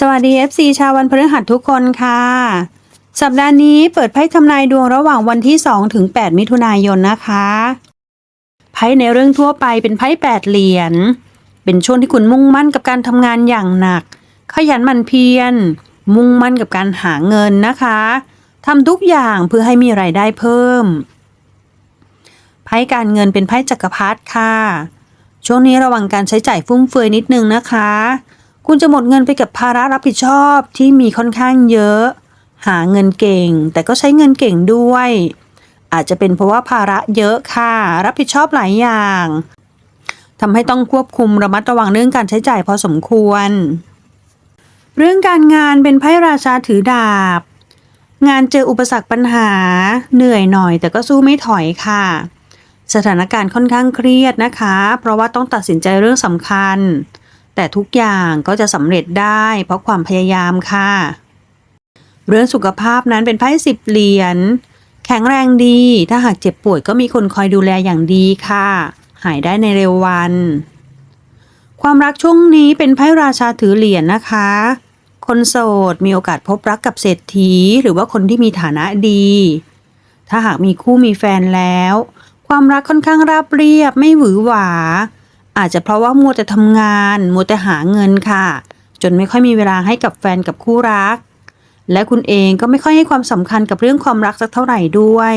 สวัสดี FC ชาววันพฤหัสทุกคนค่ะ สัปดาห์นี้เปิดไพ่ทำนายดวงระหว่างวันที่ 2 ถึง 8 มิถุนายนนะคะ ไพ่ในเรื่องทั่วไปเป็นไพ่8เหรียญ เป็นช่วงที่คุณมุ่งมั่นกับการทำงานอย่างหนัก ขยันหมั่นเพียร มุ่งมั่นกับการหาเงินนะคะทำทุกอย่างเพื่อให้มีไรายได้เพิ่ม ไพ่การเงินเป็นไพ่จักรพรรดิค่ะ ช่วงนี้ระวังการใช้จ่ายฟุ่มเฟือยนิดนึงนะคะ คุณจะหมดเงินไปกับภาระรับผิดชอบที่มีค่อนข้างเยอะ หาเงินเก่ง แต่ก็ใช้เงินเก่งด้วย อาจจะเป็นเพราะว่าภาระเยอะค่ะ รับผิดชอบหลายอย่างทำให้ต้องควบคุมระมัดระวังเรื่องการใช้จ่ายพอสมควร เรื่องการงานเป็นไพ่ราชาถือดาบ งานเจออุปสรรคปัญหา เหนื่อยหน่อย แต่ก็สู้ไม่ถอยค่ะ สถานการณ์ค่อนข้างเครียดนะคะ เพราะว่าต้องตัดสินใจเรื่องสำคัญ แต่ทุกอย่างก็จะสำเร็จได้เพราะความพยายามค่ะ เรื่องสุขภาพนั้นเป็นไพ่สิบเหรียญแข็งแรงดี ถ้าหากเจ็บป่วยก็มีคนคอยดูแลอย่างดีค่ะ หายได้ในเร็ววัน ความรักช่วงนี้เป็นไพ่ราชาถือเหรียญนะคะ คนโสดมีโอกาสพบรักกับเศรษฐี หรือว่าคนที่มีฐานะดี ถ้าหากมีคู่มีแฟนแล้ว ความรักค่อนข้างราบเรียบไม่หวือหวา อาจจะเพราะว่ามัวแต่ทำงาน มัวแต่หาเงินค่ะ จนไม่ค่อยมีเวลาให้กับแฟนกับคู่รัก และคุณเองก็ไม่ค่อยให้ความสำคัญกับเรื่องความรักสักเท่าไหร่ด้วย